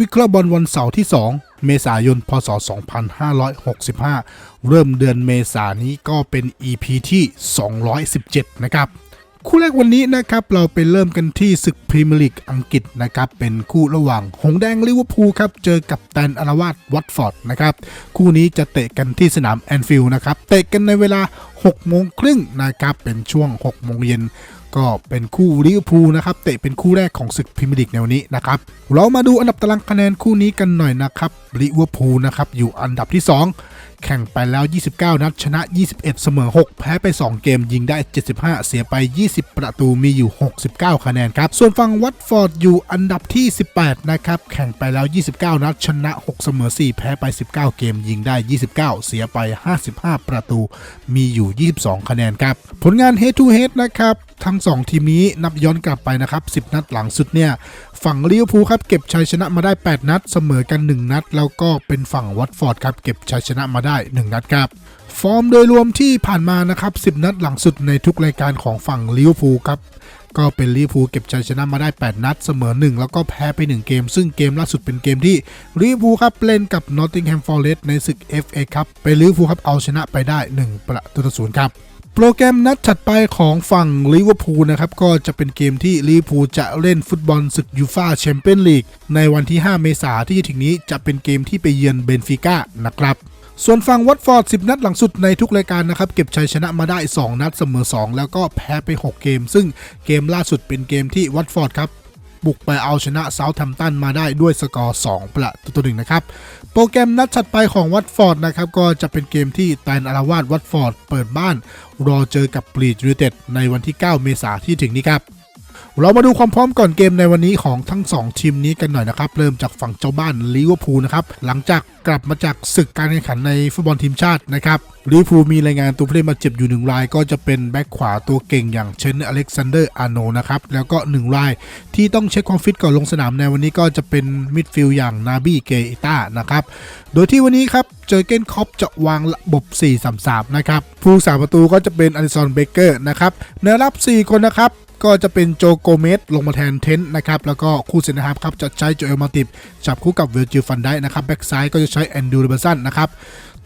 วิเคราะห์บอลวันเสาร์ที่ 2 เมษายน พศ 2565 เริ่มเดือนเมษายนนี้ก็เป็น EP ที่ 217 นะครับ คู่แรกวันนี้นะครับ เราไปเริ่มกันที่ศึกพรีเมียร์ลีกอังกฤษนะครับ เป็นคู่ระหว่าง หงแดงลิเวอร์พูลครับ เจอกับแตนอาราวาสวัตฟอร์ดนะครับ คู่นี้จะเตะกันที่สนามแอนฟิลด์นะครับ เตะกันในเวลา6โมงครึ่งนะครับ เป็นช่วง6โมงเย็น ก็เป็นคู่ลิเวอร์พูลนะครับเตะเป็นคู่แรกของศึกพรีเมียร์ลีกในวันนี้นะครับเรามาดูอันดับตารางคะแนนคู่นี้กันหน่อยนะครับลิเวอร์พูลนะครับอยู่อันดับที่ 2 แข่งไปแล้ว 29 นัด ชนะ 21 เสมอ 6 แพ้ไป 2 เกมยิงได้ 75 เสียไป 20 ประตูมีอยู่ 69 คะแนนครับ ส่วนฝั่งวัตฟอร์ดอยู่อันดับที่ 18 นะครับ แข่งไปแล้ว 29 นัด ชนะ 6 เสมอ 4 แพ้ไป 19 เกมยิงได้ 29 เสียไป 55 ประตู มีอยู่ 22 คะแนนครับ ผลงาน head to head นะครับ ทั้ง 2 ทีมนี้นับย้อนกลับไปนะครับ 10 นัดหลังสุดเนี่ย ฝั่งลิเวอร์พูลครับเก็บชัยชนะมาได้ 8 นัด เสมอกัน 1 นัด แล้วก็เป็นฝั่งวัตฟอร์ดครับเก็บชัยชนะมาได้ 1 นัดครับฟอร์มโดยรวมที่ผ่านมานะครับ 10 นัดหลังสุดในทุกรายการของฝั่งลิเวอร์พูลครับก็เป็นลิเวอร์พูลเก็บชัยชนะมาได้ 8 นัดเสมอ 1 แล้วก็แพ้ไป 1 เกม ซึ่งเกมล่าสุดเป็นเกมที่ลิเวอร์พูลครับเล่นกับนอตติงแฮมฟอร์เรสต์ในศึก FA ครับเป็นลิเวอร์พูลครับเอาชนะไปได้ 1 ประตูต่อศูนย์ครับ โปรแกรมนัดถัดไปของฝั่งลิเวอร์พูลนะครับ ก็จะเป็นเกมที่ลิเวอร์พูลจะเล่นฟุตบอลศึกยูฟาแชมเปี้ยนลีกในวันที่ 5 เมษายนที่จะถึงนี้จะเป็นเกมที่ไปเยือนเบนฟิก้านะครับส่วนฝั่งวัตฟอร์ด 10 นัดหลังสุดในทุกรายการนะครับ เก็บชัยชนะมาได้ 2 นัดเสมอ 2 แล้วก็แพ้ไป 6 เกม ซึ่งเกมล่าสุดเป็นเกมที่วัตฟอร์ดครับ บุกไปเอาชนะเซาท์แฮมป์ตันมาได้ด้วยสกอร์ 2 ประตูต่อหนึ่งนะครับ โปรแกรมนัดถัดไปของวัตฟอร์ดนะครับ ก็จะเป็นเกมที่แตนอาราวาสวัตฟอร์ดเปิดบ้าน รอเจอกับปรีดยูเต็ดในวันที่ 9 เมษายนที่ถึงนี้ครับเรามาดูความพร้อมก่อนเกมในวันนี้ของทั้ง 2 ทีมนี้กันหน่อยนะครับ เริ่มจากฝั่งเจ้าบ้านลิเวอร์พูลนะครับ หลังจากกลับมาจากศึกการแข่งขันในฟุตบอลทีมชาตินะครับ ลิเวอร์พูมีรายงานตัวผู้เล่นบาดเจ็บอยู่หนึ่งรายก็จะเป็นแบ็คขวาตัวเก่งอย่างเชนอเล็กซานเดอร์อาโนนะครับ แล้วก็หนึ่งรายที่ต้องเช็คความฟิตก่อนลงสนามในวันนี้ก็จะเป็นมิดฟิลด์อย่างนาบี้เกอิต้านะครับ โดยที่วันนี้ครับเจอเกนคอปจะวางระบบ 4-3-3 นะครับ ผู้สาประตูก็จะเป็นอลิซอนเบเกอร์นะครับแนวรับ 4 คนนะครับก็จะเป็นโจโกเมสลงมาแทนเทนต์นะครับ แล้วก็คู่เซนนะครับครับจะใช้โจเอลมาติบจับคู่กับเวลจิฟันได้นะครับ แบ็กซ้ายก็จะใช้แอนดูเรเบสันนะครับ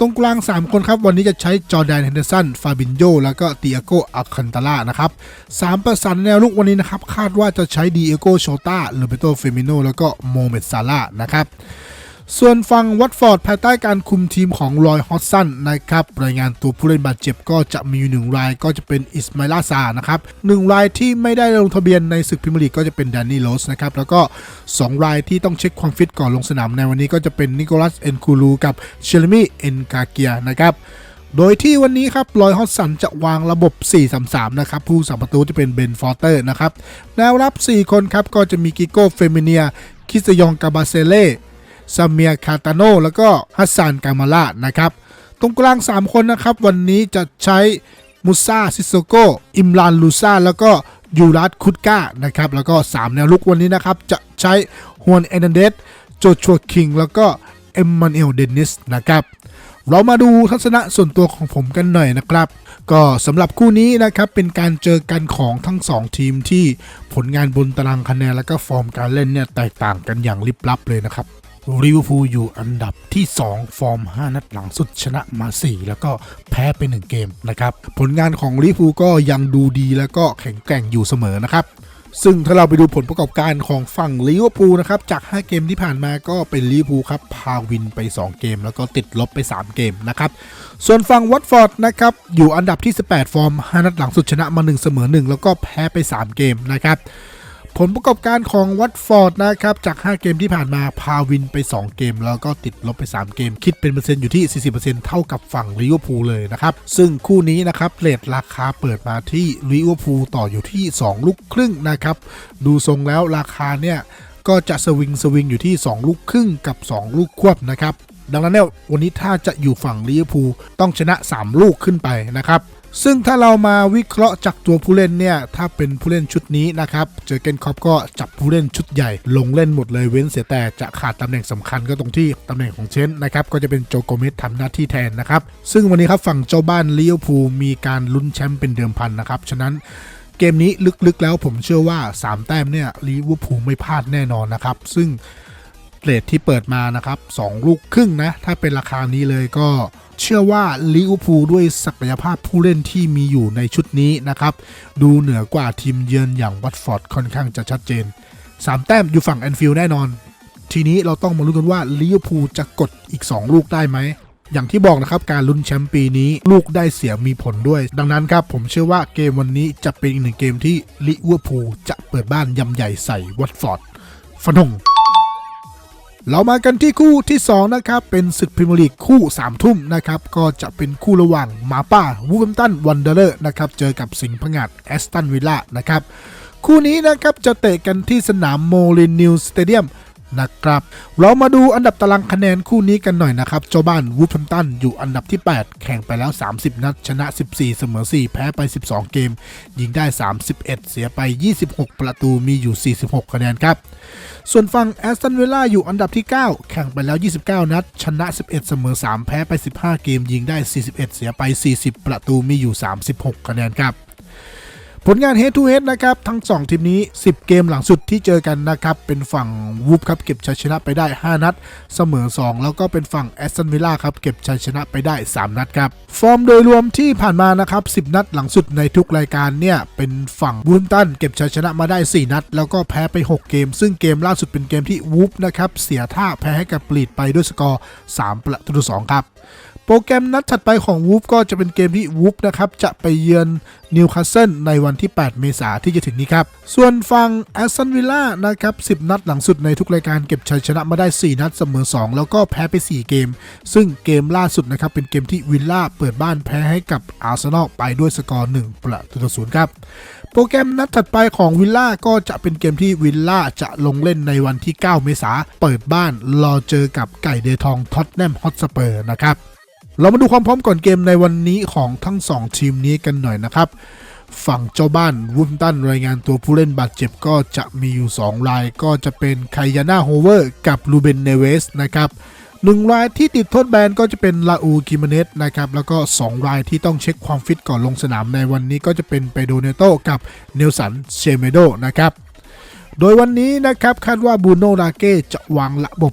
ตรงกลาง 3 คนครับ วันนี้จะใช้จอแดนเฮนเดอร์สัน ฟาบินโยแล้วก็ติอาโกอัคันตาล่านะครับสามประสานแนวลุกวันนี้นะครับ คาดว่าจะใช้ดีเอโกโชตาเลเบโตเฟมิโนแล้วก็โมเมตซาร่านะครับ ส่วนฝั่งวัตฟอร์ดภายใต้การคุมทีมของลอยฮอตสันนะครับรายงานตัวผู้เล่นบาดเจ็บก็จะมีอยู่หนึ่งรายก็จะเป็นอิสมาลาซานะครับหนึ่งรายที่ไม่ได้ลงทะเบียนในศึกพรีเมียร์ลีกก็จะเป็นแดนนี่โรสนะครับแล้วก็ 2 รายที่ต้องเช็คความฟิตก่อนลงสนามในวันนี้ก็จะเป็นนิโคลัสเอนคูลูกับเชลมีเอนกาเกียนะครับโดยที่วันนี้ครับลอยฮอตสันจะวางระบบ 4-3-3 นะครับ ผู้สาประตูจะเป็นเบนฟอร์เตอร์นะครับ แนวรับ 4 คนครับ ก็จะมีกิโก้เฟมิเนีย คิสยองกาบาเซเล่ ซาเมียคาตาโนแล้วก็ฮัสซานกามาลานะครับ ตรงกลาง 3 คนนะครับ วันนี้จะใช้มุซาซิโซโกอิมรานลูซาแล้วก็ยูรัสคุดก้านะครับ แล้วก็ 3 แนวลุกวันนี้นะครับ จะใช้ฮวนเอเนเดสโจชัวคิงแล้วก็เอ็มมานเอลเดนิสนะครับเรามาดูทัศนะส่วนตัวของผมกันหน่อยนะครับ ก็สำหรับคู่นี้นะครับเป็นการเจอกันของทั้ง 2 ทีมที่ผลงานบนตารางคะแนนและก็ฟอร์มการเล่นเนี่ยแตกต่างกันอย่างลิบลับเลยนะครับ ลิเวอร์พูลอยู่อันดับที่ 2 ฟอร์ม 5 นัดหลังสุดชนะมา 4 แล้วก็แพ้ไป 1 เกมนะครับ ผลงานของลิเวอร์พูลก็ยังดูดีแล้วก็แข็งแกร่งอยู่เสมอนะครับ ซึ่งถ้าเราไปดูผลประกอบการของฝั่งลิเวอร์พูลนะครับ จาก 5 เกมที่ผ่านมาก็เป็นลิเวอร์พูลครับ พาวินไป 2 เกม แล้วก็ติดลบไป 3 เกมนะครับส่วนฝั่งวัตฟอร์ดนะครับอยู่อันดับที่ 18 ฟอร์ม 5 นัดหลังสุดชนะมา 1 เสมอ 1 แล้วก็แพ้ไป 3 เกมนะครับ ผลประกอบการของวัตฟอร์ดนะครับ จาก 5 เกมที่ผ่านมาพาวินไป 2 เกม แล้วก็ติดลบไป 3 เกม คิดเป็นเปอร์เซ็นต์อยู่ที่ 40%เท่ากับฝั่งลิเวอร์พูลเลยนะครับ ซึ่งคู่นี้นะครับเรทราคาเปิดมาที่ลิเวอร์พูลต่ออยู่ที่ 2 ลูกครึ่งนะครับ ดูทรงแล้วราคาเนี่ยก็จะสวิงสวิงอยู่ที่ 2 ลูกครึ่งกับ 2 ลูกควบนะครับดังนั้นเนี่ยวันนี้ถ้าจะอยู่ฝั่งลิเวอร์พูลต้องชนะ 3 ลูกขึ้นไปนะครับ ซึ่งถ้าเรามาวิเคราะห์จากตัวผู้เล่นเนี่ย ถ้าเป็นผู้เล่นชุดนี้นะครับ เจอเกนคอปก็จับผู้เล่นชุดใหญ่ ลงเล่นหมดเลยเว้นเสียแต่จะขาดตำแหน่งสำคัญก็ตรงที่ตำแหน่งของเชนนะครับ ก็จะเป็นโจโกเมสทำหน้าที่แทนนะครับ ซึ่งวันนี้ครับฝั่งเจ้าบ้านลิเวอร์พูลมีการลุ้นแชมป์เป็นเดิมพันนะครับ ฉะนั้นเกมนี้ลึกๆแล้วผมเชื่อว่า 3 แต้มเนี่ยลิเวอร์พูลไม่พลาดแน่นอนนะครับ ซึ่งเรทที่เปิดมานะครับ2ลูกครึ่งนะ ถ้าเป็นราคานี้เลยก็ เชื่อว่าลิเวอร์พูลด้วยศักยภาพผู้เล่นที่มีอยู่ในชุดนี้นะครับ ดูเหนือกว่าทีมเยือนอย่างวัตฟอร์ดค่อนข้างจะชัดเจน 3 แต้มอยู่ฝั่งแอนฟิลด์แน่นอน ทีนี้เราต้องมาลุ้นกันว่าลิเวอร์พูลจะกดอีก 2 ลูกได้ไหมอย่างที่บอกนะครับการลุ้นแชมป์ปีนี้ลูกได้เสียมีผลด้วย ดังนั้นครับผมเชื่อว่าเกมวันนี้จะเป็นอีกหนึ่งเกมที่ลิเวอร์พูลจะเปิดบ้านยำใหญ่ใส่วัตฟอร์ดฟันธง เรามากันที่คู่ที่ 2 นะครับ เป็นศึกพรีเมียร์ลีกคู่3ทุ่มนะครับ ก็จะเป็นคู่ระหว่างมาป้าวูแฮมตันวันเดอร์นะครับ เจอกับสิงห์พงาดแอสตันวิลล่านะครับ คู่นี้นะครับจะเตะกันที่สนามโมลินนิวสเตเดียม นะครับ เรามาดูอันดับตารางคะแนนคู่นี้กันหน่อยนะครับ เจ้าบ้านวูฟแฮมตันอยู่อันดับที่ 8 แข่งไปแล้ว 30 นัด ชนะ 14 เสมอ 4 แพ้ไป 12 เกม ยิงได้ 31 เสียไป 26 ประตูมีอยู่ 46 คะแนนครับ ส่วนฝั่งแอสตันวิลล่าอยู่อันดับที่ 9 แข่งไปแล้ว 29 นัด ชนะ 11 เสมอ 3 แพ้ไป 15 เกม ยิงได้ 41 เสียไป 40 ประตูมีอยู่ 36 คะแนนครับ ผลงาน Head to Head นะครับ ทั้ง 2 ทีมนี้ 10 เกมหลังสุดที่เจอกันนะครับ เป็นฝั่งวูฟครับเก็บชัยชนะไปได้ 5 นัด เสมอ 2 แล้วก็เป็นฝั่งแอสตันวิลล่าครับเก็บชัยชนะไปได้ 3 นัดครับ ฟอร์มโดยรวมที่ผ่านมานะครับ 10 นัดหลังสุดในทุกรายการเนี่ย เป็นฝั่งวูฟตันเก็บชัยชนะมาได้ 4 นัด แล้วก็แพ้ไป 6 เกม ซึ่งเกมล่าสุดเป็นเกมที่วูฟนะครับเสียท่าแพ้ให้กับปลีดไปด้วยสกอร์ 3 ประตูต่อ2ครับ โปรแกรมนัดถัดไปของวูฟก็จะเป็นเกมที่วูฟนะครับจะไปเยือนนิวคาสเซิลในวันที่ 8 เมษาที่จะถึงนี้ครับ ส่วนฝั่งแอสตันวิลล่านะครับ 10 นัดหลังสุดในทุกรายการเก็บชัยชนะมาได้ 4 นัดเสมอ 2 แล้วก็แพ้ไป 4 เกม ซึ่งเกมล่าสุดนะครับ เป็นเกมที่วิลล่าเปิดบ้านแพ้ให้กับอาร์เซนอลไปด้วยสกอร์ 1 ประตูต่อ0ครับโปรแกรมนัดถัดไปของวิลล่าก็จะเป็นเกมที่วิลล่าจะลงเล่นในวันที่ 9 เมษาเปิดบ้านรอเจอกับไก่เดทองท็อตแนมฮอตสเปอร์นะครับ เรามาดูความพร้อมก่อนเกมในวันนี้ของทั้ง 2 ทีมนี้กันหน่อยนะครับ ฝั่งเจ้าบ้านวูฟตันรายงานตัวผู้เล่นบาดเจ็บก็จะมีอยู่ 2 ราย ก็จะเป็นไคยาน่าโฮเวอร์กับลูเบนเนเวสนะครับหนึ่งรายที่ติดโทษแบนก็จะเป็นลาอูกิมเนสนะครับแล้วก็ 2 รายที่ต้องเช็คความฟิตก่อนลงสนามในวันนี้ก็จะเป็นเปโดเนโตกับเนลสันเชเมโดนะครับ โดยวันนี้นะครับคาดว่าบูโนราเก้จะวางระบบ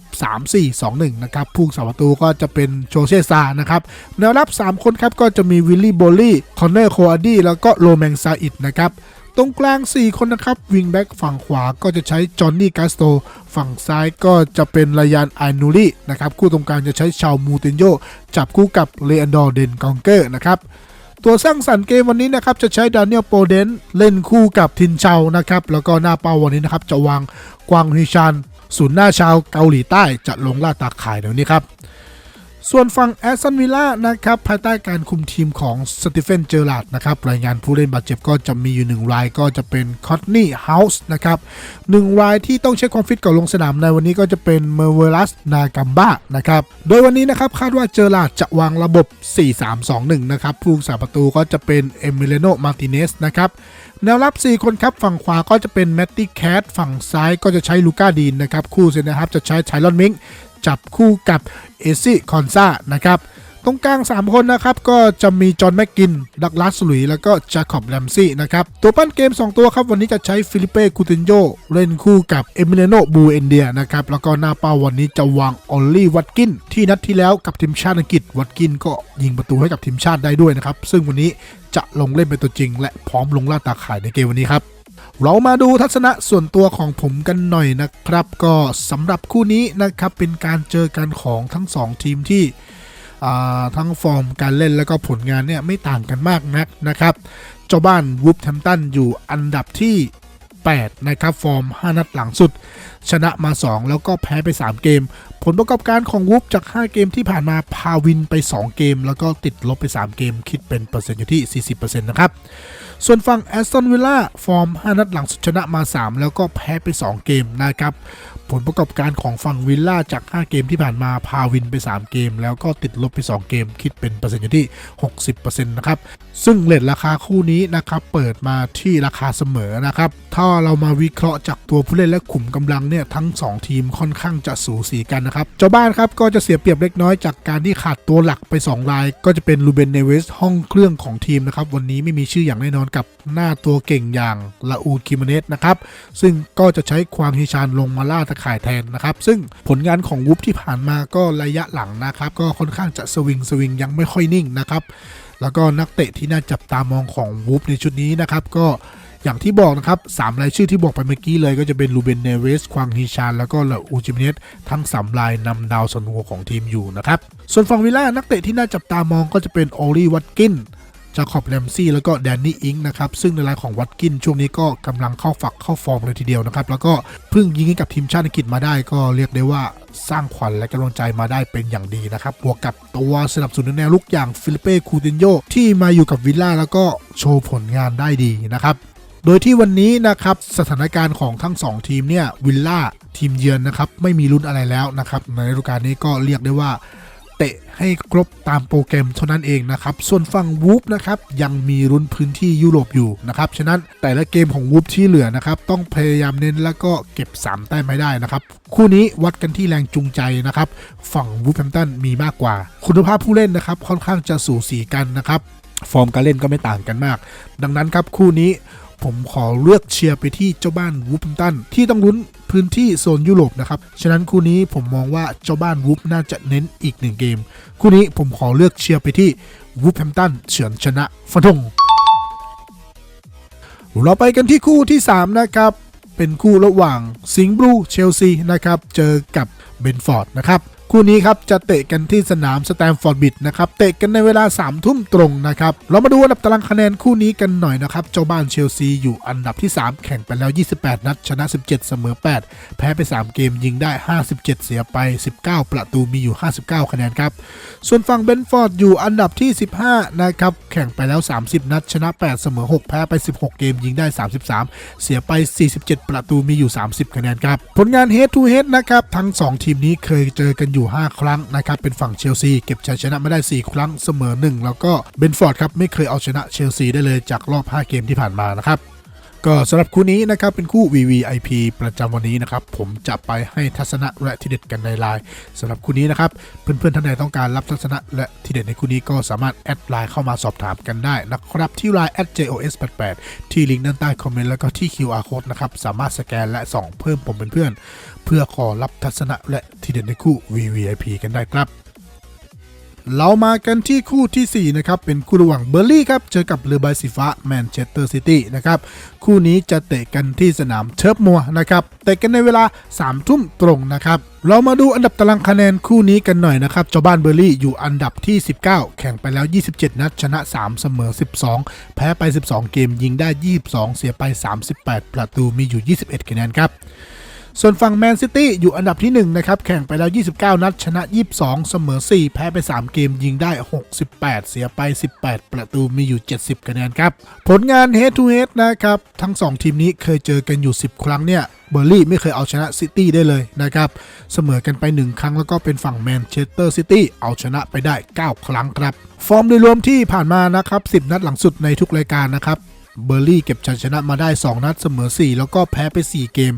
3-4-2-1 นะครับผู้สาประตูก็จะเป็นโชเชซานะครับแนวรับ 3 คนครับก็จะมีวิลลี่โบลี่คอนเนอร์โคอาดี้แล้วก็โรแมงซาอิดนะครับตรงกลาง 4 คนนะครับวิงแบ็กฝั่งขวาก็จะใช้จอห์นนี่กาสโตฝั่งซ้ายก็จะเป็นรายานไอนูรี่นะครับคู่ตรงกลางจะใช้ชาวมูตินโยจับคู่กับเลอันดอร์เดนกองเกอร์นะครับ ตัวสร้างสรรค์เกมวันนี้นะครับจะใช้ดานิเอลโปเดนเล่นคู่กับทินเชานะครับแล้วก็หน้าเป้าวันนี้นะครับจะวางกวางฮิชานศูนย์หน้าชาวเกาหลีใต้จะลงล่าตาข่ายเดี๋ยวนี้ครับ ส่วนฝั่งแอสตันวิลล่านะครับภายใต้การคุมทีมของสตีเฟนเจอร์ลาดนะครับรายงานผู้เล่นบาดเจ็บก็จะมีอยู่หนึ่งรายก็จะเป็นคอตนี่เฮาส์นะครับหนึ่งรายที่ต้องเช็คความฟิตก่อนลงสนามในวันนี้ก็จะเป็นเมเวลัสนากัมบ้านะครับโดยวันนี้นะครับคาดว่าเจอร์ลาดจะวางระบบ 4-3-2-1 นะครับผู้รักษาประตูก็จะเป็นเอมิเลโนมาร์ติเนสนะครับแนวรับ 4 คนครับ ฝั่งขวาก็จะเป็นแมตตี้แคทฝั่งซ้ายก็จะใช้ลูก้าดีนนะครับ คู่เซนนะครับจะใช้ไทลอนมิง จับคู่กับเอซี่คอนซานะครับตรงกลาง 3 คนนะครับก็จะมีจอห์นแม็กกิน ดักลาสลุย แล้วก็จาคอบแรมซี่นะครับ ตัวปั้นเกม 2 ตัวครับ วันนี้จะใช้ฟิลิเป้คูตินโยเล่นคู่กับเอมิเลโนบูเอนเดียนะครับ แล้วก็หน้าเป้าวันนี้จะวางออลลี่วัตกิน ที่นัดที่แล้วกับทีมชาติอังกฤษวัตกินก็ยิงประตูให้กับทีมชาติได้ด้วยนะครับ ซึ่งวันนี้จะลงเล่นเป็นตัวจริง และพร้อมลงล่าตาข่ายในเกมวันนี้ครับ เรามาดูทัศนะส่วนตัวของผมกันหน่อยนะครับ ก็สำหรับคู่นี้นะครับเป็นการเจอกันของทั้ง 2 ทีมที่ทั้งฟอร์มการเล่นแล้วก็ผลงานเนี่ยไม่ต่างกันมากนักนะครับ เจ้าบ้านวูฟแฮมตันอยู่อันดับที่ 8 นะครับ ฟอร์ม 5 นัดหลังสุด ชนะมา 2 แล้วก็แพ้ไป 3 เกม ผลประกอบการของวูฟจาก 5 เกมที่ผ่านมาพาวินไป 2 เกม แล้วก็ติดลบไป 3 เกมคิดเป็นเปอร์เซ็นต์อยู่ที่ 40%นะครับ ส่วนฝั่งแอสตันวิลล่าฟอร์ม 5 นัดหลังสุดชนะมา 3 แล้วก็แพ้ไป 2 เกมนะครับ ผลประกอบการของฝั่งวิลล่าจาก 5 เกมที่ผ่านมาพาวินไป 3 เกม แล้วก็ติดลบไป 2 เกมคิดเป็นเปอร์เซ็นต์อยู่ที่ 60%นะครับ ซึ่งเลทราคาคู่นี้นะครับ เปิดมาที่ราคาเสมอนะครับ ถ้าเรามาวิเคราะห์จากตัวผู้เล่นและขุมกำลังเนี่ยทั้ง 2 ทีมค่อนข้างจะสูสีกันนะครับเจ้าบ้านครับก็จะเสียเปรียบเล็กน้อยจากการที่ขาดตัวหลักไป 2 ราย ก็จะเป็นลูเบนเนเวสห้องเครื่องของทีมนะครับวันนี้ไม่มีชื่ออย่างแน่นอนกับหน้าตัวเก่งอย่างลาอูคิมเนสนะครับซึ่งก็จะใช้ความฮิชานลงมาล่าตะข่ายแทนนะครับ ซึ่งผลงานของวูฟที่ผ่านมาก็ระยะหลังนะครับ ก็ค่อนข้างจะสวิงสวิงยังไม่ค่อยนิ่งนะครับ แล้วก็นักเตะที่น่าจับตามองของวูฟในชุดนี้นะครับ ก็อย่างที่บอกนะครับสามรายชื่อที่บอกไปเมื่อกี้เลยก็จะเป็นลูเบนเนเวส ควางฮีชาน แล้วก็ลาอูจิเมเนสทั้งสามรายนำดาวซันโวของทีมอยู่นะครับ ส่วนฝั่งวิลล่านักเตะที่น่าจับตามองก็จะเป็นโอลีวัตกิน จาคอบแรมซี่แล้วก็แดนนี่อิงนะครับซึ่งในรายของวัตกินช่วงนี้ก็กำลังเข้าฝักเข้าฟอร์มเลยทีเดียวนะครับ แล้วก็เพิ่งยิงให้กับทีมชาติอังกฤษมาได้ก็เรียกได้ว่าสร้างขวัญและกำลังใจมาได้เป็นอย่างดีนะครับ บวกกับตัวสนับสนุนแนวลุกอย่างฟิลิเป้คูตินโยที่มาอยู่กับวิลล่าแล้วก็โชว์ผลงานได้ดีนะครับโดยที่วันนี้นะครับสถานการณ์ของทั้ง 2 ทีมเนี่ยวิลล่าทีมเยือนนะครับไม่มีลุ้นอะไรแล้วนะครับในฤดูกาลนี้ก็เรียกได้ว่า เตะให้ครบตามโปรแกรมเท่านั้นเองนะครับ ส่วนฝั่งวูฟนะครับยังมีรุนพื้นที่ยุโรปอยู่นะครับ ฉะนั้นแต่ละเกมของวูฟที่เหลือนะครับต้องพยายามเน้นแล้วก็เก็บ 3 แต้มไม่ได้นะครับ คู่นี้วัดกันที่แรงจูงใจนะครับ ฝั่งวูฟแฮมตันมีมากกว่า คุณภาพผู้เล่นนะครับค่อนข้างจะสูสีกันนะครับ ฟอร์มการเล่นก็ไม่ต่างกันมาก ดังนั้นครับคู่นี้ ผมขอเลือกเชียร์ไปที่เจ้าบ้านวูฟแฮมตันที่ต้องลุ้นพื้นที่โซนยุโรปนะครับ ฉะนั้นคู่นี้ผมมองว่าเจ้าบ้านวูฟน่าจะเน้นอีกหนึ่งเกม คู่นี้ผมขอเลือกเชียร์ไปที่วูฟแฮมตันเฉือนชนะฟันธงเราไปกันที่คู่ที่ 3 นะครับ เป็นคู่ระหว่างสิงห์บลูเชลซีนะครับ เจอกับเบนฟอร์ดนะครับ คู่นี้ครับจะเตะกันที่สนามสแตมฟอร์ดบิดนะครับเตะกันในเวลา3ามทุ่มตรงนะครับเรามาดูอันดับตารางคะแนนคู่นี้กันหน่อยนะครับเจ้าบ้านเชลซีอยู่อันดับที่ 3 แข่งไปแล้ว 28 นัด ชนะ 17 เสมอ 8 แพ้ไป 3 เกมยิงได้ 57 เสียไป 19 ประตูมีอยู่ 59 คะแนนครับส่วนฝั่งเบนฟอร์ดอยู่อันดับที่ 15 นะครับแข่งไปแล้ว 30 นัด ชนะ 8 เสมอ 6 แพ้ไป 16 เกมยิงได้ 33 เสียไป 47 ประตูมีอยู่ 30 คะแนนครับผลงาน head to head นะครับทั้ง 2 ทีมนี้เคยเจอกันอยู่ 5 ครั้งนะครับ เป็นฝั่งเชลซีเก็บชัยชนะไม่ได้ 4 ครั้งเสมอ 1 แล้วก็เบนฟอร์ดครับไม่เคยเอาชนะเชลซีได้เลยจากรอบ 5 เกมที่ผ่านมานะครับ ก็สำหรับคู่นี้นะครับเป็นคู่ VVIP ประจำวันนี้นะครับผมจะไปให้ทัศนะและทีเด็ดกันในไลน์สำหรับคู่นี้นะครับเพื่อนๆท่านใดต้องการรับทัศนะและทีเด็ดในคู่นี้ก็สามารถแอดไลน์เข้ามาสอบถามกันได้นะครับที่ไลน์ @jos88 ที่ลิงก์ด้านใต้คอมเมนต์แล้วก็ที่ QR code นะครับสามารถสแกนและส่องเพิ่มผมเป็นเพื่อน เพื่อขอรับทัศนะและทีเด็ดในคู่ VVIP กันได้ครับ เรามากันที่คู่ทีสี่ 4 นะครับ เป็นคู่ระหว่างเบอร์ลี่ครับ เจอกับเรือใบสีฟ้าแมนเชสเตอร์ซิตี้นะครับ คู่นี้จะเตะกันที่สนามเชิร์ฟมัวนะครับ เตะกันในเวลา 3 ทุ่มตรงนะครับ เรามาดูอันดับตารางคะแนนคู่นี้กันหน่อยนะครับเจ้าบ้านเบอร์ลี่อยู่อันดับที่ 19 แข่งไปแล้ว 27 นัดชนะ 3 เสมอ 12 แพ้ไป 12 เกมยิงได้ 22 เสียไป 38 ประตูมีอยู่ 21 คะแนนครับ ส่วนฝั่งแมนซิตี้อยู่อันดับที่1นะครับแข่งไปแล้ว 29 นัด ชนะ 22 เสมอ 4 แพ้ไป 3 เกมยิงได้ 68 เสียไป 18 ประตูมีอยู่ 70 คะแนนครับ ผลงาน head to head นะครับ ทั้ง 2 ทีมนี้เคยเจอกันอยู่ 10 ครั้งเนี่ยเบอร์ลี่ไม่เคยเอาชนะซิตี้ได้เลยนะครับ เสมอกันไป 1 ครั้งแล้วก็เป็นฝั่งแมนเชสเตอร์ซิตี้เอาชนะไปได้ 9 ครั้งครับ ฟอร์มโดยรวมที่ผ่านมานะครับ 10 นัดหลังสุดในทุกรายการนะครับ เบอร์ลี่เก็บชัยชนะมาได้ 2 นัดเสมอ 4 แล้วก็แพ้ไป 4 เกม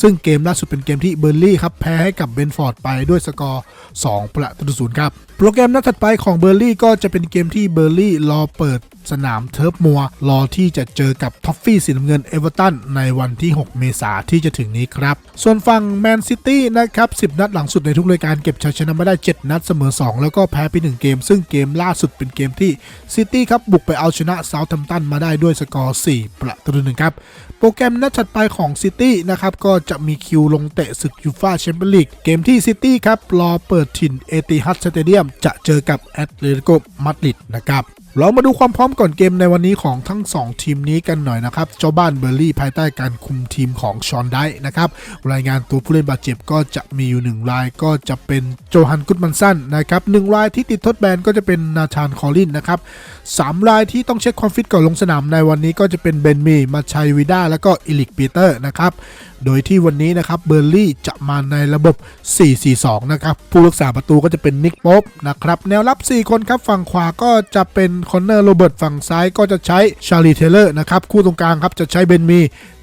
ซึ่งเกมล่าสุดเป็นเกมที่เบอร์ลี่ครับแพ้ให้กับเบนฟอร์ดไปด้วยสกอร์ 2 ประตูศูนย์ครับ โปรแกรมนัดถัดไปของเบอร์ลี่ก็จะเป็นเกมที่เบอร์ลี่รอเปิดสนามเทิร์ฟมัวรอที่จะเจอกับท็อฟฟี่สีน้ำเงินเอเวอร์ตันในวันที่ 6 เมษาที่จะถึงนี้ครับ ส่วนฝั่งแมนซิตี้นะครับ 10 นัดหลังสุดในทุกรายการเก็บชัยชนะมาได้ 7 นัดเสมอ 2 แล้วก็แพ้ไป 1 เกม ซึ่งเกมล่าสุดเป็นเกมที่ซิตี้ครับบุกไปเอาชนะเซาท์แฮมป์ตันมาได้ด้วยสกอร์อร์ 4 ประตูหนึ่งครับ โปรแกรมนัดถัดไปของซิตี้นะครับ ก็จะมีคิวลงเตะศึกยูฟ่าแชมเปี้ยนลีกเกมที่ซิตี้ครับ รอเปิดถิ่นเอติฮัดสเตเดียมจะเจอกับแอตเลติโกมาดริดนะครับเรามาดูความพร้อมก่อนเกมในวันนี้ของทั้ง 2 ทีมนี้กันหน่อยนะครับ เจ้าบ้านเบอร์ลี่ภายใต้การคุมทีมของชอนได้นะครับ รายงานตัวผู้เล่นบาดเจ็บก็จะมีอยู่ 1 รายก็จะเป็นโจฮันกุดมันสันนะครับหนึ่งรายที่ติดทดแบนก็จะเป็นนาธานคอลินนะครับสามรายที่ต้องเช็คความฟิตก่อนลงสนามในวันนี้ก็จะเป็นเบนมีมาชัยวิด้าแล้วก็อิลิกปีเตอร์นะครับโดยที่วันนี้นะครับเบอร์ลี่จะมาในระบบ 4-4-2 นะครับผู้รักษาประตูก็จะเป็นนิกป๊อบนะครับแนวรับ 4 คนครับฝั่งขวาก็จะเป็นคอนเนอร์โรเบิร์ตฝั่งซ้ายก็จะใช้ชาลีเทเลอร์นะครับ คู่ตรงกลางครับจะใช้เบนมี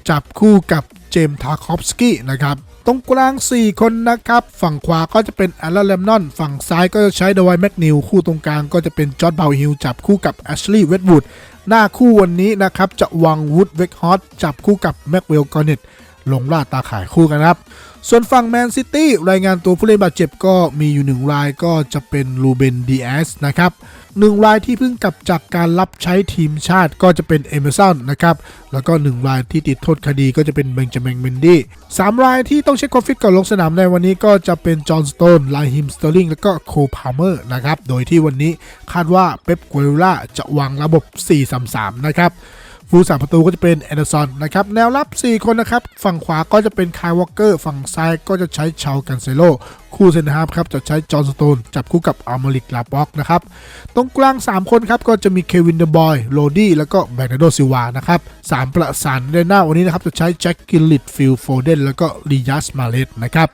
จับคู่กับเจมส์ทาคอฟสกี้นะครับตรงกลาง 4 คนนะครับ ฝั่งขวาก็จะเป็นแอลลาเลมนอน ฝั่งซ้ายก็จะใช้ดวายแมกนิวคู่ตรงกลางก็จะเป็นจอร์ดเบลฮิลจับคู่กับแอชลีย์เวดวูดหน้าคู่วันนี้นะครับ จะวางวูดเวกฮอตจับคู่กับแม็กเวลกอร์เนตลงล่าตาข่ายคู่กันครับ ส่วนฝั่งแมนซิตี้รายงานตัวผู้เล่นบาดเจ็บก็มีอยู่หนึ่งรายก็จะเป็นลูเบนดีแอสนะครับ หนึ่งรายที่เพิ่งกลับจากการรับใช้ทีมชาติก็จะเป็นเอเมอร์สันนะครับ แล้วก็หนึ่งรายที่ติดโทษคดีก็จะเป็นเบนจามินเมนดี้สามรายที่ต้องเช็คความฟิตก่อนลงสนามในวันนี้ก็จะเป็นจอห์นสโตนไลฮิมสเตอร์ลิงแล้วก็โคพาเมอร์นะครับ โดยที่วันนี้คาดว่าเป๊ปกัวรล่าจะวางระบบ 4-3-3 นะครับ ฟูสามประตูก็จะเป็นแอนเดอร์สันนะครับแนวรับ 4 คนนะครับ ฝั่งขวาก็จะเป็นคายวอลเกอร์ฝั่งซ้ายก็จะใช้ชาวกันเซโลคู่เซนฮาร์ครับจะใช้จอห์นสโตนจับคู่กับอาร์มาริกลาบ็อกนะครับตรงกลาง 3 คนครับก็จะมีเควินเดอะบอยโรดี้แล้วก็แบรนาโดซิวานะครับ3ประสานในหน้าวันนี้นะครับจะใช้แจ็คกิลลิตฟิลโฟเดนแล้วก็ลียัสมาเลสนะครับ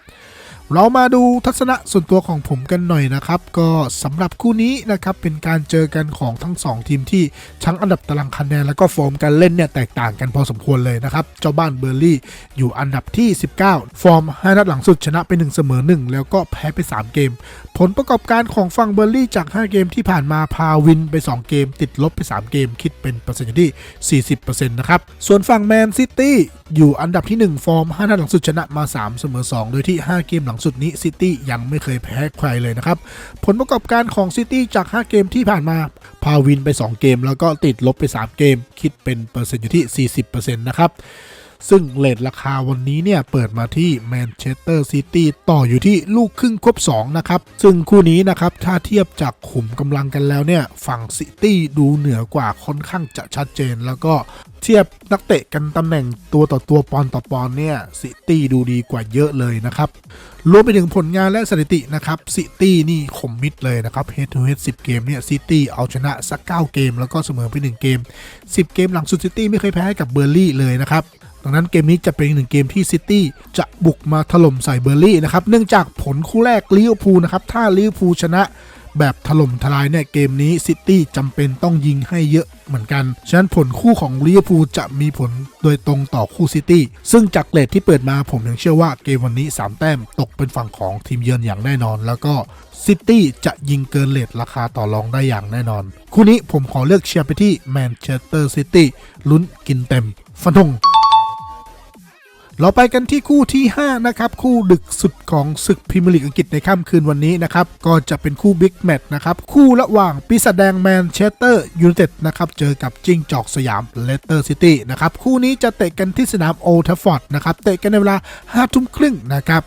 เรามาดูทัศนะส่วนตัวของผมกันหน่อยนะครับ ก็สำหรับคู่นี้นะครับเป็นการเจอกันของทั้ง 2 ทีมที่ทั้งอันดับตารางคะแนนแล้วก็ฟอร์มการเล่นเนี่ยแตกต่างกันพอสมควรเลยนะครับเจ้าบ้านเบอร์ลี่อยู่อันดับที่ 19 ฟอร์ม5นัดหลังสุดชนะไป1เสมอ1 แล้วก็แพ้ไป 3 เกม ผลประกอบการของฝั่งเบอร์ลี่จาก 5 เกมที่ผ่านมาพาวินไป 2 เกม ติดลบไป 3 เกม คิดเป็นเปอร์เซ็นต์ที่ 40%นะครับส่วนฝั่งแมนซิตี้อยู่อันดับที่ 1 ฟอร์ม5นัดหลังสุดชนะมา 3 เสมอ 2 โดยที่ 5 เกมหลังสุดนี้ซิตี้ยังไม่เคยแพ้ใครเลยนะครับ ผลประกอบการของซิตี้จาก 5 เกมที่ผ่านมา พาวินไป 2 เกม แล้วก็ติดลบไป 3 เกม คิดเป็นเปอร์เซ็นต์อยู่ที่ 40%นะครับ ซึ่งเลทราคาวันนี้เนี่ยเปิดมาที่แมนเชสเตอร์ซิตี้ต่ออยู่ที่ลูกครึ่งครบ2นะครับ ซึ่งคู่นี้นะครับถ้าเทียบจากขุมกำลังกันแล้วเนี่ยฝั่งซิตี้ดูเหนือกว่าค่อนข้างจะชัดเจนแล้วก็เทียบนักเตะกันตำแหน่งตัวต่อตัวปอนต่อปอนเนี่ยซิตี้ดูดีกว่าเยอะเลยนะครับรวมไปถึงผลงานและสถิตินะครับซิตี้นี่ขมมิดเลยนะครับ head to head 10เกมเนี่ยซิตี้เอาชนะสัก9เกม แล้วก็เสมอไป1เกม 10 เกมหลังสุดซิตี้ไม่เคยแพ้ให้กับเบอร์ลี่เลยนะครับ ดังนั้นเกมนี้จะเป็นหนึ่งเกมที่ซิตี้จะบุกมาถล่มใส่เบอร์ลี่นะครับ เนื่องจากผลคู่แรกลิเวอร์พูลนะครับ ถ้าลิเวอร์พูลชนะแบบถล่มทลายเนี่ยเกมนี้ซิตี้จำเป็นต้องยิงให้เยอะเหมือนกัน ฉะนั้นผลคู่ของลิเวอร์พูลจะมีผลโดยตรงต่อคู่ซิตี้ ซึ่งจากเลทที่เปิดมาผมยังเชื่อว่าเกมวันนี้ 3 แต้มตกเป็นฝั่งของทีมเยือนอย่างแน่นอน แล้วก็ซิตี้จะยิงเกินเลทราคาต่อรองได้อย่างแน่นอน คู่นี้ผมขอเลือกเชียร์ไปที่แมนเชสเตอร์ซิตี้ลุ้นกินเต็ม ฟันธง เราไปกันที่คู่ที่ 5 นะครับ คู่ดึกสุดของศึกพรีเมียร์ลีกอังกฤษในค่ำคืนวันนี้นะครับ ก็จะเป็นคู่บิ๊กแมตช์นะครับ คู่ระหว่างปีศาจแดงแมนเชสเตอร์ยูไนเต็ดนะครับ เจอกับจิ้งจอกสยามเลสเตอร์ซิตี้นะครับ คู่นี้จะเตะกันที่สนามโอลด์แทัฟฟอร์ดนะครับ เตะกันในเวลา5ทุ่มครึ่งนะครับ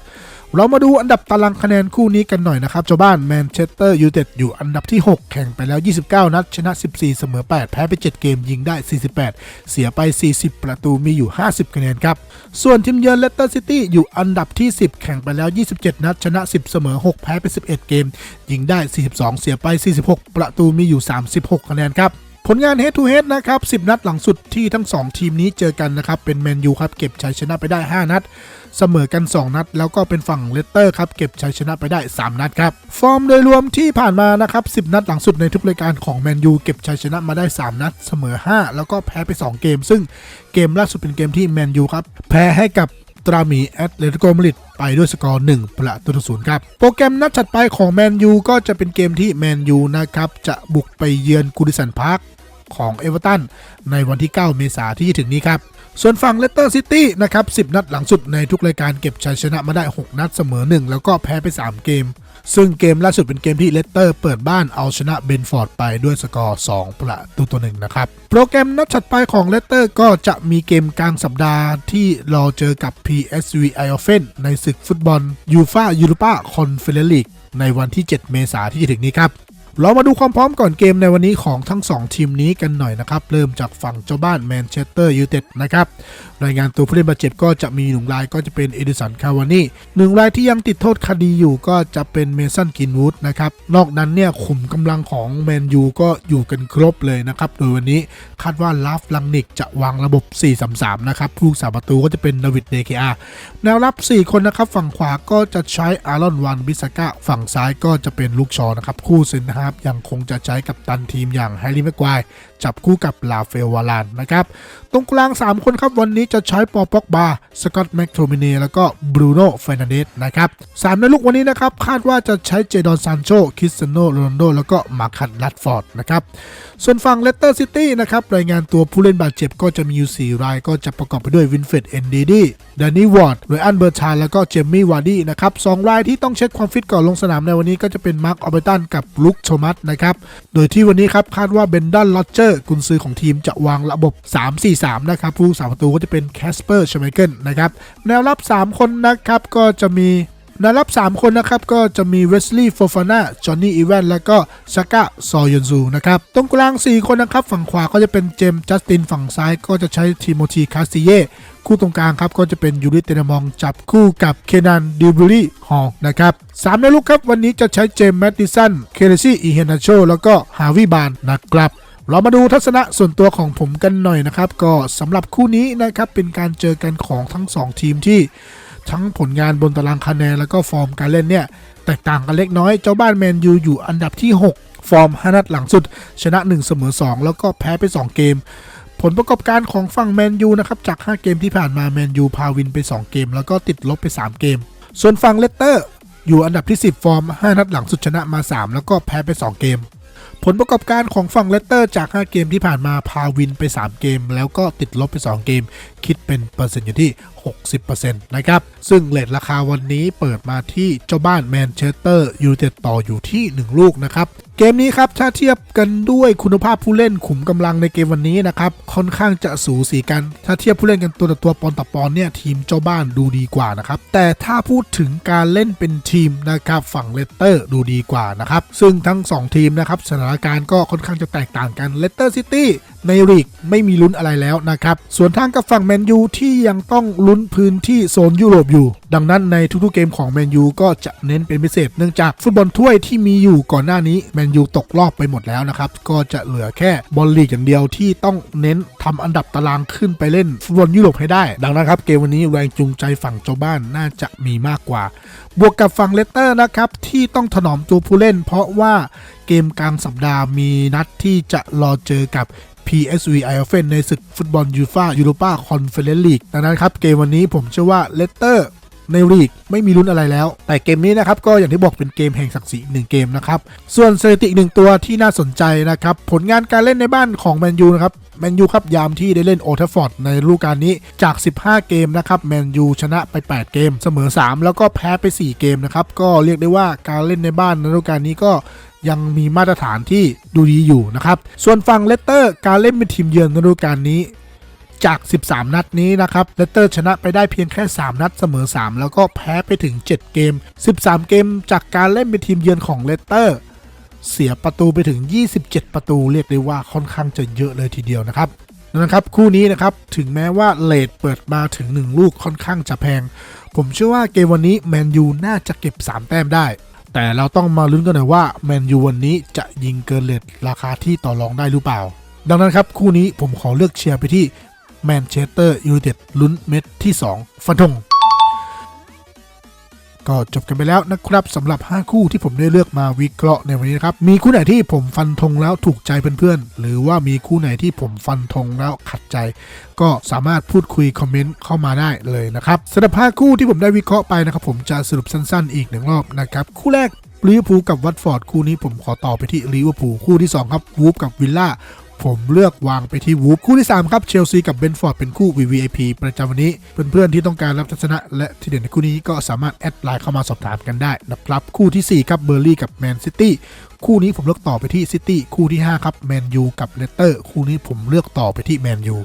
เรามาดูอันดับตารางคะแนนคู่นี้กันหน่อยนะครับเจ้าบ้านแมนเชสเตอร์ยูไนเต็ดอยู่อันดับที่ 6 แข่งไปแล้ว 29 นัด ชนะ 14 เสมอ 8 แพ้ไป 7 เกมยิงได้ 48 เสียไป 40 ประตูมีอยู่ 50 คะแนนครับ ส่วนทีมเยือนเลสเตอร์ซิตี้อยู่อันดับที่ 10 แข่งไปแล้ว 27 นัด ชนะ 10 เสมอ 6 แพ้ไป 11 เกม ยิงได้ 42 เสียไป 46 ประตูมีอยู่ 36 คะแนนครับผลงาน head to head นะครับ 10 นัดหลังสุดที่ทั้ง 2 ทีมนี้เจอกันนะครับ เป็นแมนยูครับ เก็บชัยชนะไปได้ 5 นัด เสมอกัน 2 นัด แล้วก็เป็นฝั่งเลสเตอร์ครับเก็บชัยชนะไปได้ 3 นัดครับ ฟอร์มโดยรวมที่ผ่านมานะครับ 10 นัดหลังสุดในทุกรายการของแมนยูเก็บชัยชนะมาได้ 3 นัด เสมอ 5 แล้วก็แพ้ไป 2 เกม ซึ่งเกมล่าสุดเป็นเกมที่แมนยูครับแพ้ให้กับตราหมีแอตเลติโกมาริดไปด้วยสกอร์ 1 ประตูต่อศูนย์ครับ โปรแกรมนัดถัดไปของแมนยูก็จะเป็นเกมที่แมนยูนะครับจะบุกไปเยือนกูดิสันพาร์คของเอเวอร์ตันในวันที่ 9 เมษายนที่จะถึงนี้ครับ ส่วนฝั่งเลสเตอร์ซิตี้นะครับ 10 นัดหลังสุดในทุกรายการเก็บชัยชนะมาได้ 6 นัดเสมอ 1 แล้วก็แพ้ไป 3 เกม ซึ่งเกมล่าสุดเป็นเกมที่เลสเตอร์เปิดบ้านเอาชนะเบนฟอร์ดไปด้วยสกอร์ 2 ประตูต่อหนึ่งนะครับ โปรแกรมนัดถัดไปของเลสเตอร์ก็จะมีเกมกลางสัปดาห์ที่รอเจอกับ PSV e o f e n ในศึกฟุตบอลยูฟายูโรปาคอนเฟอเรนซ์ลีกในวันที่ 7 เมษายนที่จะถึงนี้ครับ เรามาดูความพร้อมก่อนเกมในวันนี้ของทั้ง 2 ทีมนี้กันหน่อยนะครับ เริ่มจากฝั่งเจ้าบ้านแมนเชสเตอร์ยูไนเต็ดนะครับ รายงานตัวผู้เล่นบาดเจ็บก็จะมีหนึ่งรายก็จะเป็นเอดิสันคาวานี่หนึ่งรายที่ยังติดโทษคดีอยู่ก็จะเป็นเมสันกินวูดนะครับ นอกนั้นเนี่ยขุมกำลังของแมนยูก็อยู่กันครบเลยนะครับ โดยวันนี้คาดว่าลาฟลังนิกจะวางระบบ 4-3-3 นะครับผู้สาประตูก็จะเป็นดาวิดเดเคอาแนวรับ 4 คนนะครับฝั่งขวาก็จะใช้อารอนวันบิสก้าฝั่งซ้ายก็จะเป็นลูกชอนะครับคู่เซนฮาร์ฟยังคงจะใช้กับตันทีมอย่างแฮร์รี่แม็กควายจับคู่กับลาเฟลวาลานนะครับ ตรงกลาง 3 คนครับวันนี้จะใช้ปอป็อกบาสกอตแม็กโทมินีแล้วก็บรูโน่เฟนันเดสนะครับสามในลูกวันนี้นะครับ คาดว่าจะใช้เจดอนซานโชคิสเตยโนโรนโด แล้วก็มาคันลัดฟอร์ดนะครับ ส่วนฝั่งเลสเตอร์ซิตี้นะครับ รายงานตัวผู้เล่นบาดเจ็บก็จะมีอยู่4รายก็จะประกอบไปด้วยวินเฟดเอนดีดีดานี่วอร์ดเรอันเบอร์ชานแล้วก็เจมมี่วาร์ดี้นะครับสองรายที่ต้องเช็คความฟิตก่อนลงสนามในวันนี้ก็จะเป็นมาร์คออเบตันกับลุคโชมัสนะครับโดยที่วันนี้ครับคาดว่าเบนดันลอเจอร์กุนซือของทีมจะวางระบบ 3-4-3 นะครับ ผู้สาประตูก็จะเป็นแคสเปอร์ชไมเกิลนะครับ แนวรับ 3 คนนะครับ ก็จะมีแนวรับ 3 คนนะครับ ก็จะมีเวสลีย์โฟฟาน่าจอห์นนี่อีแวนแล้วก็ชากะซอยอนซูนะครับ ตรงกลาง 4 คนนะครับ ฝั่งขวาก็จะเป็นเจมส์จัสตินฝั่งซ้ายก็จะใช้ทิโมธีคาสติเย่คู่ตรงกลางครับก็จะเป็นยูริเตนมองจับคู่กับเคนันดิวบุรีฮอลนะครับสามในลูกครับวันนี้จะใช้เจมส์แมตติสัน เคเลซี่อีเฮนาโช แล้วก็ฮาวิบานนะครับ เรามาดูทัศนะส่วนตัวของผมกันหน่อยนะครับ ก็สำหรับคู่นี้นะครับเป็นการเจอกันของทั้ง 2 ทีมที่ทั้งผลงานบนตารางคะแนนแล้วก็ฟอร์มการเล่นเนี่ย แตกต่างกันเล็กน้อย เจ้าบ้านแมนยูอยู่อันดับที่ 6 ฟอร์ม5นัดหลังสุด ชนะ 1 เสมอ 2 แล้วก็แพ้ไป 2 เกม ผลประกอบการของฝั่งแมนยูนะครับ จาก 5 เกมที่ผ่านมาแมนยูพาวินไป 2 เกม แล้วก็ติดลบไป 3 เกม ส่วนฝั่งเลสเตอร์ อยู่อันดับที่ 10 ฟอร์ม 5 นัดหลังสุดชนะมา 3 แล้วก็แพ้ไป 2 เกม ผลประกอบการของฝั่งเลสเตอร์จาก 5 เกมที่ผ่านมาพาวินไป 3 เกม แล้วก็ติดลบไป 2 เกมคิดเป็นเปอร์เซ็นต์อยู่ที่ 60%นะครับ ซึ่งเลทราคาวันนี้เปิดมาที่เจ้าบ้านแมนเชสเตอร์ยูไนเต็ดต่ออยู่ที่ 1 ลูกนะครับ เกมนี้ครับถ้าเทียบกันด้วยคุณภาพผู้เล่นขุมกำลังในเกมวันนี้นะครับ ค่อนข้างจะสูสีกัน ถ้าเทียบผู้เล่นกันตัวต่อตัวปอนต่อปอนเนี่ยทีมเจ้าบ้านดูดีกว่านะครับ แต่ถ้าพูดถึงการเล่นเป็นทีมนะครับฝั่งเลสเตอร์ดูดีกว่านะครับ ซึ่งทั้ง 2 ทีมนะครับสถานการณ์ก็ค่อนข้างจะแตกต่างกันเลสเตอร์ซิตี้ในลีกไม่มีลุ้นอะไรแล้วนะครับ ส่วนทางกับฝั่งแมนยูที่ยังต้องลุ้นพื้นที่โซนยุโรปอยู่ ดังนั้นในทุกๆเกมของแมนยูก็จะเน้นเป็นพิเศษ เนื่องจากฟุตบอลถ้วยที่มีอยู่ก่อนหน้านี้แมนยูตกรอบไปหมดแล้วนะครับ ก็จะเหลือแค่บอลลีกอย่างเดียวที่ต้องเน้นทำอันดับตารางขึ้นไปเล่นฟุตบอลยุโรปให้ได้ ดังนั้นครับเกมวันนี้แรงจูงใจฝั่งเจ้าบ้านน่าจะมีมากกว่า บวกกับฝั่งเลสเตอร์นะครับที่ต้องถนอมตัวผู้เล่น เพราะว่าเกมกลางสัปดาห์มีนัดที่จะรอเจอกับ PSV e i f e n ในศึกฟุตบอลยูฟายูโรปาคอนเฟอเรนซ์ลีกดังนั้นครับ เกมวันนี้ผมเชื่อว่าเลสเตอร์ในลีกไม่มีลุ้นอะไรแล้ว แต่เกมนี้นะครับ ก็อย่างที่บอกเป็นเกมแห่งศักดิ์ศรีหนึ่งเกมนะครับ ส่วนสถิติหนึ่งตัวที่น่าสนใจนะครับ ผลงานการเล่นในบ้านของแมนยูนะครับแมนยูครับยามที่ได้เล่นโอทัฟฟอร์ดในฤดูกาลนี้จาก 15 เกมนะครับแมนยูชนะไป 8 เกม เสมอ 3 แล้วก็แพ้ไป 4 เกมนะครับ ก็เรียกได้ว่าการเล่นในบ้านในฤดูกาลนี้ก็ ยังมีมาตรฐานที่ดูดีอยู่นะครับ ส่วนฝั่งเลสเตอร์การเล่นเป็นทีมเยือนในฤดูกาลนี้จาก 13 นัดนี้นะครับ เลสเตอร์ชนะไปได้เพียงแค่ 3 นัดเสมอ 3 แล้วก็แพ้ไปถึง 7 เกม 13 เกมจากการเล่นเป็นทีมเยือนของเลสเตอร์ เสียประตูไปถึง 27 ประตูเรียกได้ว่าค่อนข้างจะเยอะเลยทีเดียวนะครับนะครับคู่นี้นะครับถึงแม้ว่าเลทเปิดมาถึง 1 ลูกค่อนข้างจะแพง ผมเชื่อว่าเกมวันนี้แมนยูน่าจะเก็บ 3 แต้มได้ แต่เราต้องมาลุ้นกันหน่อยว่าแมนยูวันนี้จะยิงเกินเลทราคาที่ต่อรองได้หรือเปล่า ดังนั้นครับ คู่นี้ผมขอเลือกเชียร์ไปที่แมนเชสเตอร์ยูไนเต็ดลุ้นเม็ดที่ 2 ฟันธง ก็จบกันไปแล้วนะครับสำหรับ 5 คู่ที่ผมได้เลือกมาวิเคราะห์ในวันนี้นะครับ มีคู่ไหนที่ผมฟันธงแล้วถูกใจเพื่อนๆ หรือว่ามีคู่ไหนที่ผมฟันธงแล้วขัดใจ ก็สามารถพูดคุยคอมเมนต์เข้ามาได้เลยนะครับสำหรับ 5 คู่ที่ผมได้วิเคราะห์ไปนะครับผมจะสรุปสั้นๆ อีกหนึ่งรอบนะครับคู่แรกลิเวอร์พูลกับวัตฟอร์ดคู่นี้ผมขอต่อไปที่ลิเวอร์พูลคู่ที่ 2 ครับวูฟกับวิลล่า ผมเลือกวางไปที่วูฟคู่ที่ 3 ครับ เชลซีกับเบนฟอร์ดเป็นคู่ VVIP ประจำวันนี้ เพื่อนๆที่ต้องการรับทัศนะและทีเด่นในคู่นี้ก็สามารถแอดไลน์เข้ามาสอบถามกันได้นะครับ คู่ทีสี่ 4 ครับเบอร์ลี่กับแมนซิตี้คู่นี้ผมเลือกต่อไปที่ซิตี้คู่ที่ 5 ครับแมนยูกับเลสเตอร์คู่นี้ผมเลือกต่อไปที่แมนยู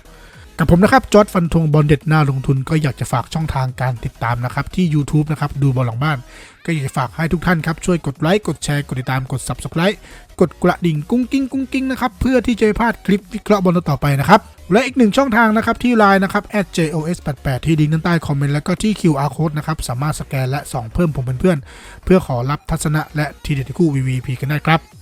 กับผมนะครับ จอร์ดฟันธงบอลเด็ดหน้าลงทุนก็อยากจะฝากช่องทางการติดตามนะครับ ที่ YouTube นะครับ ดูบอลหลังบ้าน ก็อยากจะฝากให้ทุกท่านครับช่วยกดไลค์กดแชร์กดติดตามกด Subscribe กดกระดิ่งกุ้งกิ้งกุ้งกิ้งนะครับเพื่อที่จะไม่พลาดคลิปวิเคราะห์บอลต่อไปนะครับและอีกหนึ่งช่องทางนะครับที่ไลน์นะครับ @jos88 ที่ดิงด้านใต้คอมเมนต์แล้วก็ที่ QR code นะครับสามารถสแกนและส่องเพิ่มผมเป็นเพื่อนเพื่อขอรับทัศนะและทีเด็ดคู่ VVP กันได้ครับ